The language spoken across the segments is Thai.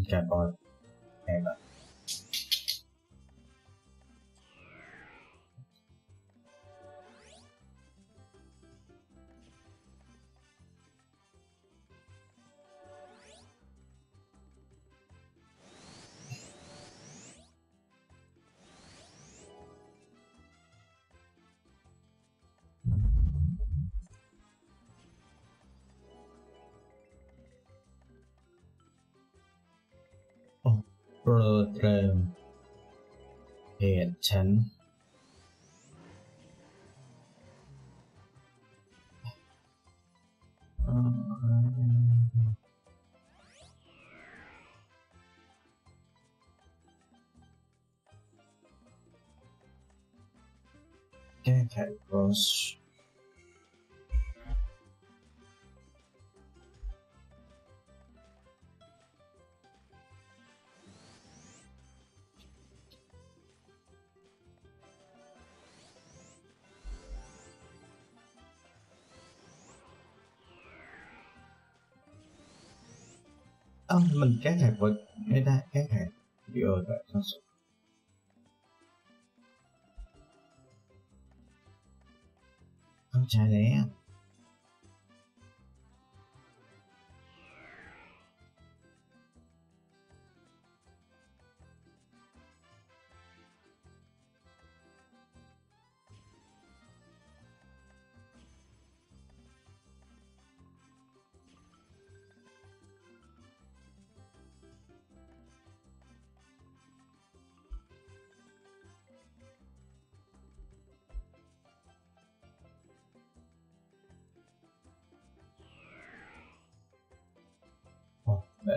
รุนแกบอลแข่งแบบ ปรดเริมเหตุฉัน เอ้ามันแก้ไขบทไม่ได้แ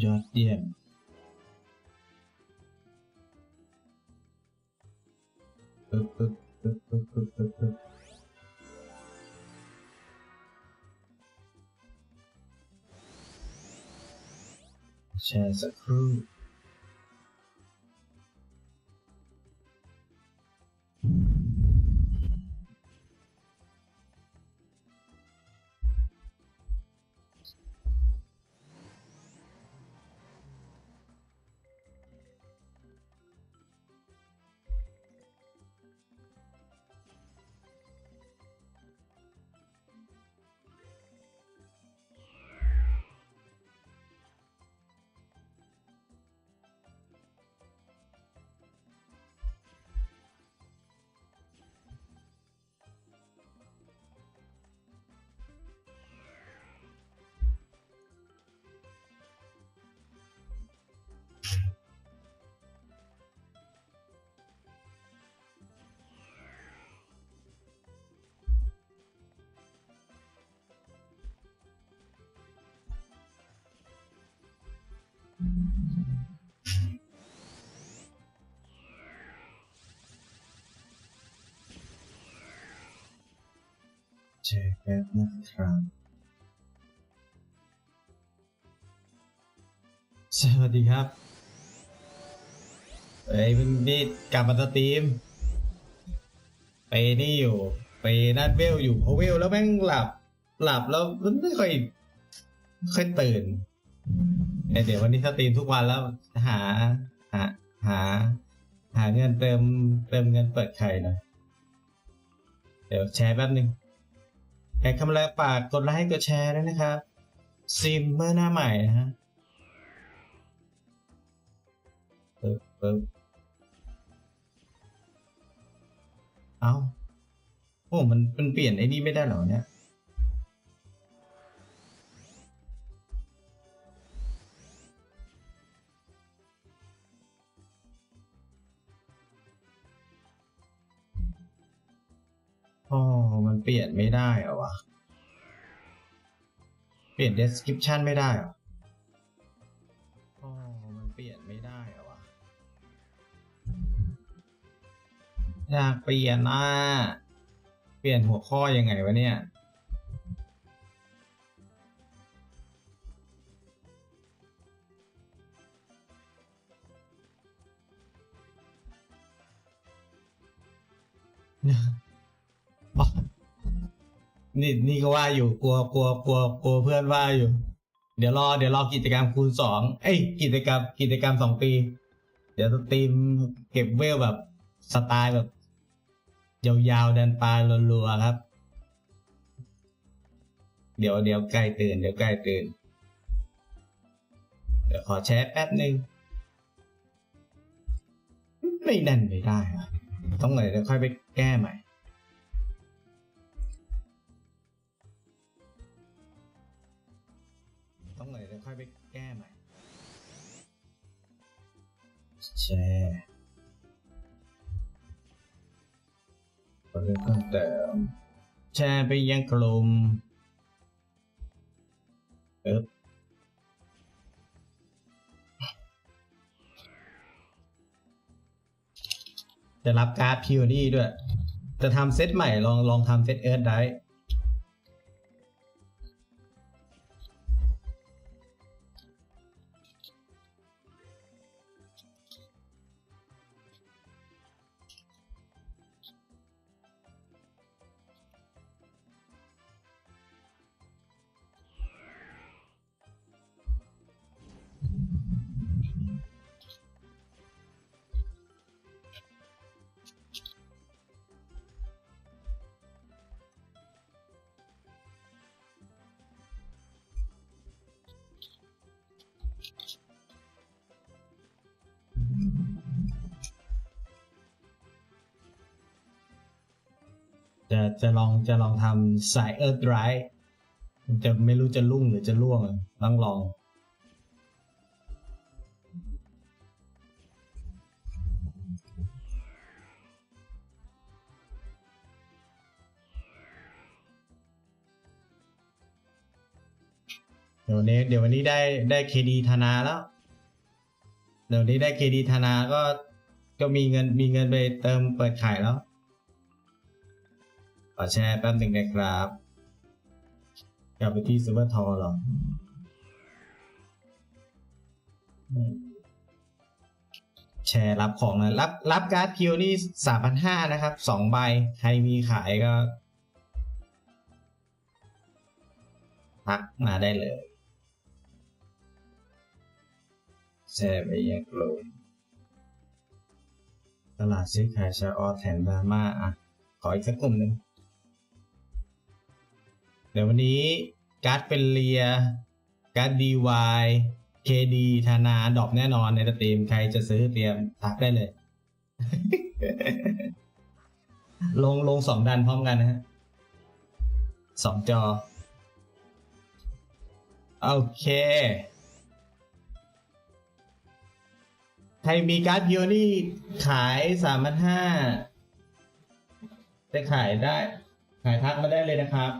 ดีโเจอกันนะครับสวัสดีครับ เอ้ยเพิ่งนี่กลับมาสตรีม ไปนี่อยู่ ไปนัดเวลอยู่เพอเวลแล้วแม่งหลับ หลับแล้วมันไม่ค่อยไม่ค่อยตื่นเดี๋ยวเดี๋ยววันนี้สตรีมทุกวันแล้วหา หา หา หาเงินเติมเติมเงินเปิดไข่หน่อยเดี๋ยวแชร์แป๊บหนึ่ง ใครคำแรกฝากกดไลค์กดแชร์ด้วยนะครับซิมเมอร์หน้าใหม่นะฮะปึ๊บปึ๊บเอ้าโอ้มันมันเปลี่ยนไอ้นี่ไม่ได้เหรอเนี่ย อ๋อ มันเปลี่ยนไม่ได้เหรอวะ เปลี่ยน description ไม่ได้เหรออ๋อ มันเปลี่ยนไม่ได้เหรอวะ อยากเปลี่ยนอะเปลี่ยนหัวข้อยังไงวะเนี่ย นี่นี่ก็ว่าอยู่กลัวกลัวกลัวกลัวเพื่อนว่าอยู่ เดี๋ยวรอเดี๋ยวรอกิจกรรมคูณสองเอ้ยกิจกรรมกิจกรรมสองปี เดี๋ยวตรีมเก็บเวลแบบสไตล์แบบยาวๆเดินปลารัวๆครับ เดี๋ยวเดี๋ยวใกล้ตื่นเดี๋ยวใกล้ตื่นเดี๋ยวขอแชร์แป๊บหนึ่งไม่นั่นไม่ได้ ต้องไหนเดี๋ยวค่อยไปแก้ใหม่ แชร์ก็เลยเพิ่มเติมแชร์ไปยังกลุ่มเอ๊บจะรับการ์ดพิวนี่ด้วย จะทำเซตใหม่ลองลองทำเซตเอิร์ธได้ จะจะลองจะลองทำสายเอิร์ธไรจะไม่รู้จะลุ่งหรือจะล่วงต้องลอง เดี๋ยววันนี้เดี๋ยววันนี้ได้ได้เคดีธนาแล้ว เดี๋ยววันนี้ได้เคดีธนาก็ก็มีเงินมีเงินไปเติมเปิดขายแล้ว ขอแชร์แป๊บหนึ่งนะครับ กลับไปที่ซูเปอร์ทอร์หรอแชร์รับของนะรับรับการ์ดคิวนี่สามพันห้านะครับสองใบ ใครมีขายก็ทักมาได้เลย แชร์ไปยังกลุ่มตลาดซื้อขายชาออแถมดราม่าอะ ขออีกสักกลุ่มหนึ่ง เดี๋ยววันนี้การ์ดเป็นเลียการ์ดดีวายเคดีธนาดอปแน่นอนในสตรีมใครจะซื้อเตรียมทักได้เลย ลงลงสองดันพร้อมกันนะฮะสองจอ โอเคใครมีการ์ดเพียนี่ขายสามพันห้าจะขายได้ ขายทักมาได้เลยนะครับ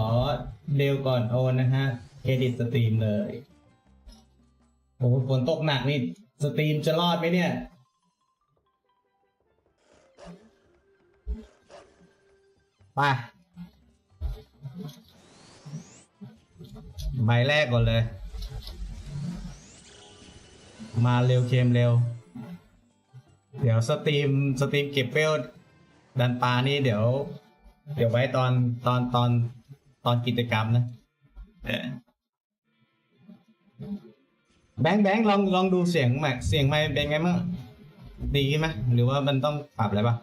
อเร็วก่อนโอนนะฮะเครดิตสตรีมเลยโอ้ฝนตกหนักนี่สตรีมจะรอดไหมเนี่ย ไปใบแรกก่อนเลย มาเร็วเคมเร็ว เดี๋ยวสตรีมสตรีมเก็บเวลดันปานี่เดี๋ยว เดี๋ยวไว้ตอนตอนตอน ตอนกิจกรรมนะแบงค์แบงค์ลองลองดูเสียงใหม่เสียงไม่เป็นไงบ้างดีไหมหรือว่ามันต้องปรับอะไรปะ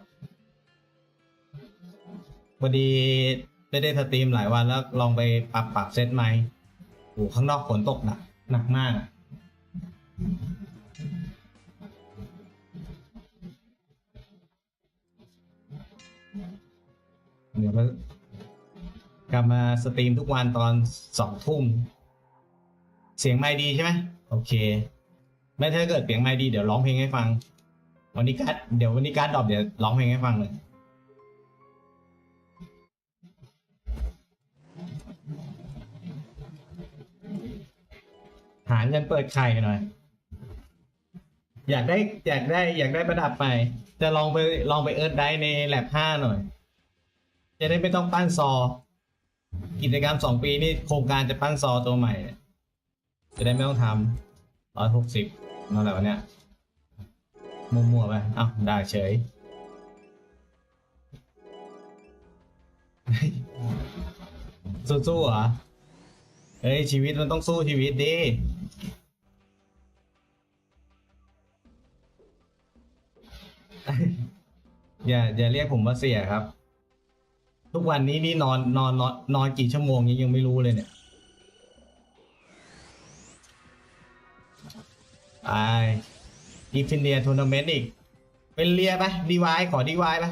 พอดีไม่ได้สตรีมหลายวันแล้วลองไปปรับปรับเซตไมค์โอ้ข้างนอกฝนตกหนักหนักมากเดี๋ยวมา กลับมาสตรีมทุกวันตอนสองทุ่ม เสียงไม่ดีใช่ไหมโอเค ไม่ถ้าเกิดเสียงไม่ดีเดี๋ยวร้องเพลงให้ฟัง วันนี้การ์ดเดี๋ยววันนี้การ์ดดรอปเดี๋ยวร้องเพลงให้ฟังเลยหาเงินเปิดไข่หน่อย อยากได้อยากได้อยากได้ประดับไป จะลองไปลองไปเอิร์ธได้ในแลบห้าหน่อย จะได้ไม่ต้องปั้นซอ กิจกรรมสองปีนี่โครงการจะปั้นซอตัวใหม่ จะได้ไม่ต้องทำร้อยหกสิบนั่นแหละวันเนี้ยมัวๆไปเอ้าได้เฉยสู้ๆเหรอเฮ้ย ชีวิตมันต้องสู้ชีวิตดิอย่าอย่าเรียกผมว่าเสียครับ ทุกวันนี้นี่นอนนอนนอนนอนกี่ชั่วโมงนี้ยังไม่รู้เลยเนี่ยไออีฟินเนียทัวร์นาเมนต์อีก เป็นเรียไปดีวายขอดีวายไป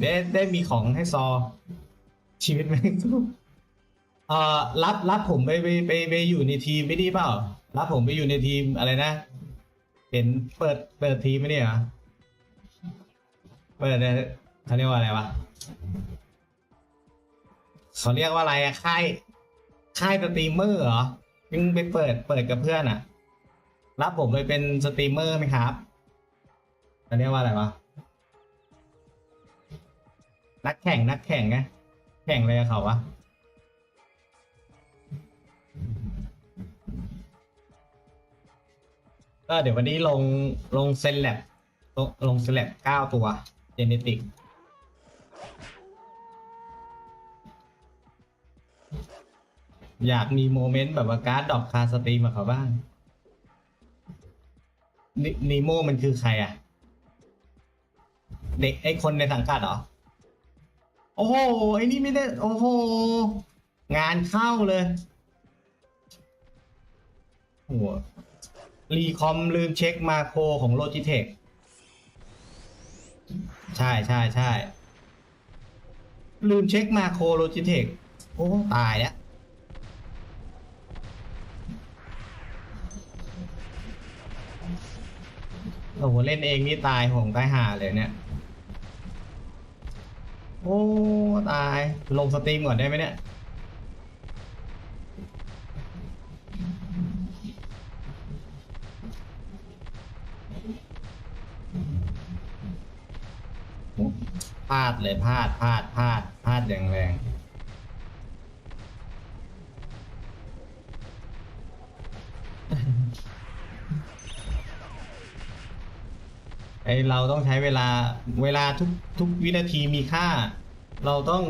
ได้ได้มีของให้ซอ ชีวิตแม่งสู้เอ่อรับรับผมไปไปไปไปอยู่ในทีมไม่ดีเปล่า รับผมไปอยู่ในทีมอะไรนะ เห็นเปิดเปิดทีมไม่ได้เหรอเปิดเขาเรียกว่าอะไรวะ เขาเรียกว่าอะไรอะค่ายค่ายสตรีมเมอร์เหรอยังไปเปิดเปิดกับเพื่อนอะรับผมไปเป็นสตรีมเมอร์ไหมครับเขาเรียกว่าอะไรวะนักแข่งนักแข่งไงแข่งอะไรกับเขาวะก็เดี๋ยววันนี้ลงลงเซนแลบลงลงเซนแลบเก้าตัวเจเนติก อยากมีโมเมนต์แบบว่าการ์ดดรอปคาสตรีมกับเขาบ้างนินีโมมันคือใครอะ เด็กไอ้คนในสังกัดเหรอ โอ้โหไอ้นี่ไม่ได้ โอ้โห งานเข้าเลยโหัวรีคอมลืมเช็คมาโครของโลจิเทคใช่ใช่ใช่ลืมเช็คมาโครโลจิเทคโอ้ ตายแล้ว โอ้โหเล่นเองนี่ตายหงตายห่าเลยเนี่ย โอ้ ตาย ลงสตรีมก่อนได้ไหมเนี่ย พลาดเลยพลาดพลาดพลาดพลาดอย่างแรง ไอเราต้องใช้เวลาเวลาทุกทุกวินาทีมีค่า เราต้อง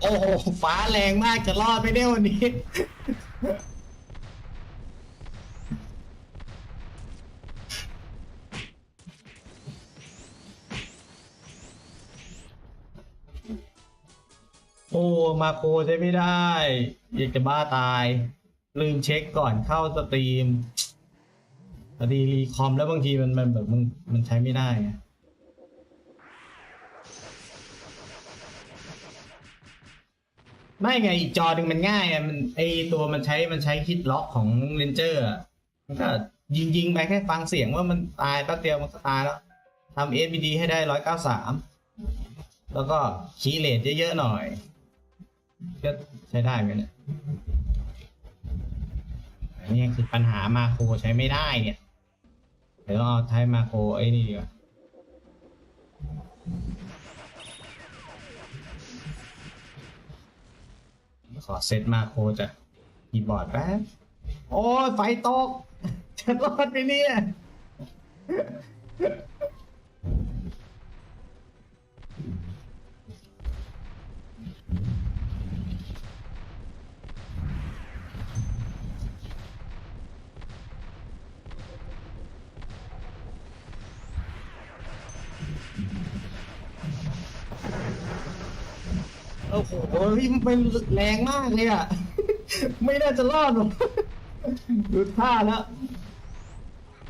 โอ้โหฟ้าแรงมากจะรอดไปได้วันนี้โอ้มาโคใช้ไม่ได้ อยากจะบ้าตาย ลืมเช็คก่อนเข้าสตรีม พอดีรีคอมแล้วบางทีมันมันแบบมันมันใช้ไม่ได้ไงไม่ไงอีกจอหนึ่งมันง่ายอะมันไอตัวมันใช้มันใช้ฮิตล็อกของเรนเจอร์มันก็ยิงยิงไปแค่ฟังเสียงว่ามันตายแป๊บเดียวมันก็ตายแล้วทำ SBD ให้ได้ร้อยเก้าสามแล้วก็คีย์เลทเยอะๆหน่อยก็ใช้ได้ไหมเนี่ยอันนี้คือปัญหามาโครใช้ไม่ได้เนี่ย ดี๋ยวเอาใช้มาโครไอ้นี่ดีกว่าขอเซตมาโครจากคีย์บอร์ดแป๊บ โอ้ยไฟตกจะรอดไปเนี่ย อ้โหมันแรงมากเลยอะ ไม่น่าจะรอดหรอกดูท่าแล้ว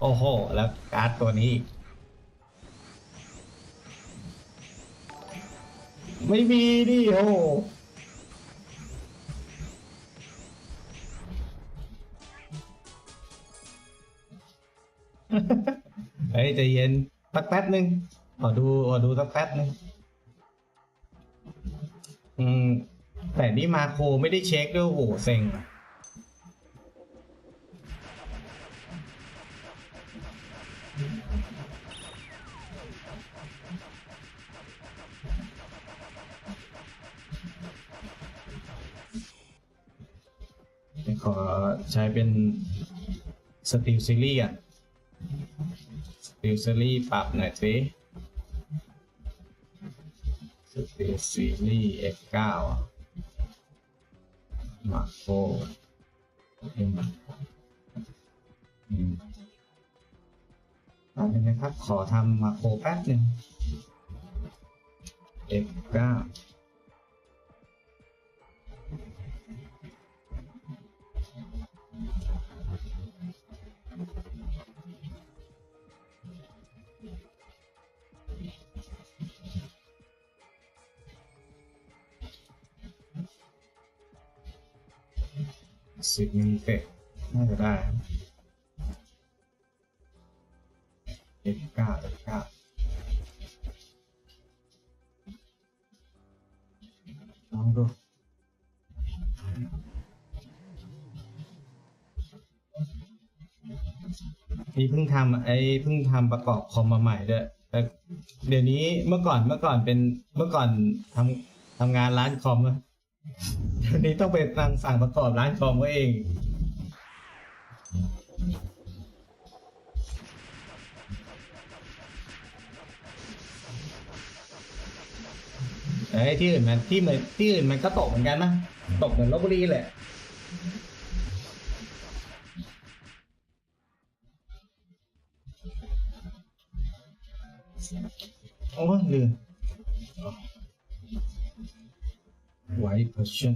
โอ้โห แล้วการ์ดตัวนี้อีกไม่มีดิโอ้โหเฮ้ยใจเย็นสักแป๊บหนึ่งขอดูขอดูสักแป๊บหนึ่ง อืม แต่นี่มาโครไม่ได้เช็คด้วยโอ้โหเซ็งอะขอใช้เป็นสติลซีรีส์อะสติลซีรีส์ปรับหน่อยสิ สติลซีรีส์ F9 อะมาโคเอ็มอืมเอาเป็นะครับ ขอทำมาโครแป๊บหนึ่ง F9 สิบมิลลิเฟกน่าจะได้เอ็เก้าเอ็เก้าลองดูนี่เพิ่งทำไอ้เพิ่งทำประกอบคอมมาใหม่ด้วยแต่เดี๋ยวนี้เมื่อก่อนเมื่อก่อนเป็นเมื่อก่อนทำทำงานร้านคอมอะ ดี๋ยวนี้ต้องไปสั่งสั่งประกอบร้านคอมก็เองเอ้ที่อื่นมันที่เหมือนที่อื่นมันก็ตกเหมือนกันนะตกเหมือนลบบุรีแหละโอ้ลืม white version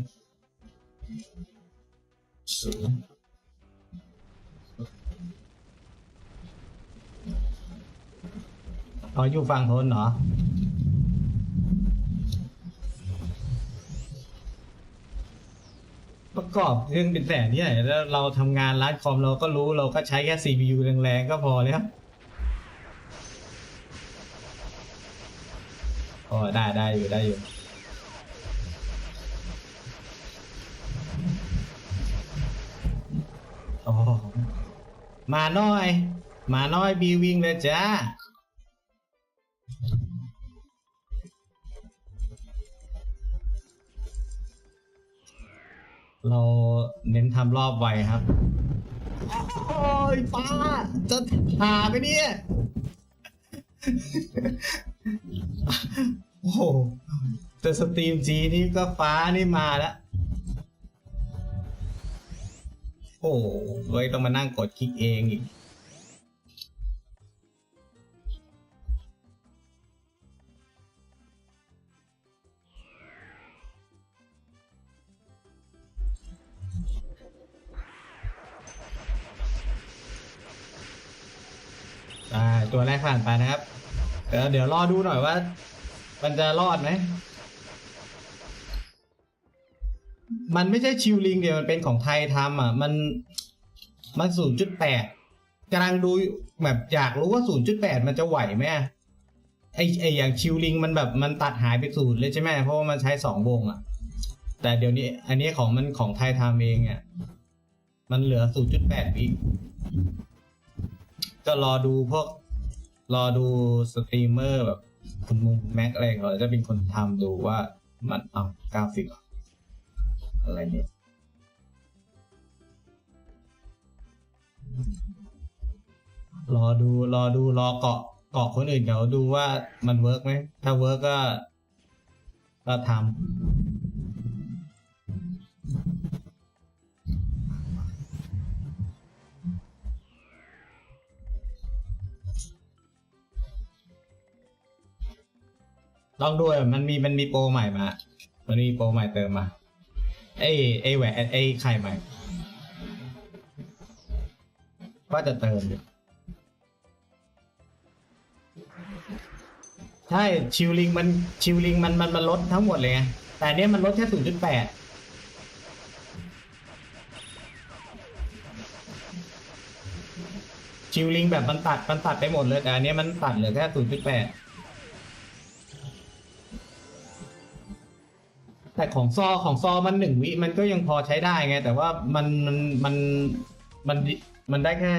อ๋ออยู่ฝั่งทนเหรอ ประกอบเครื่องเป็นแสนที่ไหนแล้วเราทำงานร้านคอมเราก็รู้เราก็ใช้แค่ CPU แรงๆก็พอแล้วอ๋อได้ได้อยู่ได้อยู่ มาน้อย มาน้อยบีวิ่งเลยจ้าเราเน้นทำรอบไวครับ โอ้ยฟ้า จะหาไปเนี่ย โอ้โหแต่สตรีมจีนี่ก็ฟ้านี่มาแล้ว โอ้โหเว้ยต้องมานั่งกดคลิกเองอีก อ่า ตัวแรกผ่านไปนะครับ เดี๋ยวเดี๋ยวรอดูหน่อยว่า มันจะรอดไหม มันไม่ใช่ชิวลิงเดียวมันเป็นของไทยทำอะ มันมันศูนย์จุดแปดกำลังดูแบบอยากรู้ว่าศูนย์จุดแปดมันจะไหวไหมไอไออย่างชิวลิงมันแบบมันตัดหายไปศูนย์เลยใช่ไหมเพราะว่ามันใช้สองวงอะ แต่เดี๋ยวนี้ อันนี้ของมันของไทยทำเองอะมันเหลือศูนย์จุดแปดวิก็รอดูพวก รอดูสตรีมเมอร์แบบคุณมุงแม็กอะไรเขาจะเป็นคนทำดูว่ามันเอากราฟิกเอะไรเนี่ยรอดูรอดูรอเกาะเกาะคนอื่นเขาดูว่ามันเวิร์กไหมถ้าเวิร์กก็ก็ทำลองด้วยมันมีมันมีโปรใหม่มา มันมีโปรใหม่เติมมา ไอ้ไอ้แหวนไอ้ไข่ใหม่ว่าจะเติมอยู่ใช่ชิวลิงมันชิวลิงมันมันมันลดทั้งหมดเลยไงแต่เนี้ยมันลดแค่ศูนย์จุดแปดชิวลิงแบบมันตัดมันตัดไปหมดเลยแต่อันเนี้ยมันตัดเหลือแค่ศูนย์จุดแปด แต่ของซอของซอมันหนึ่งวิมันก็ยังพอใช้ได้ไง แต่ว่ามันมันมันมันมันได้แค่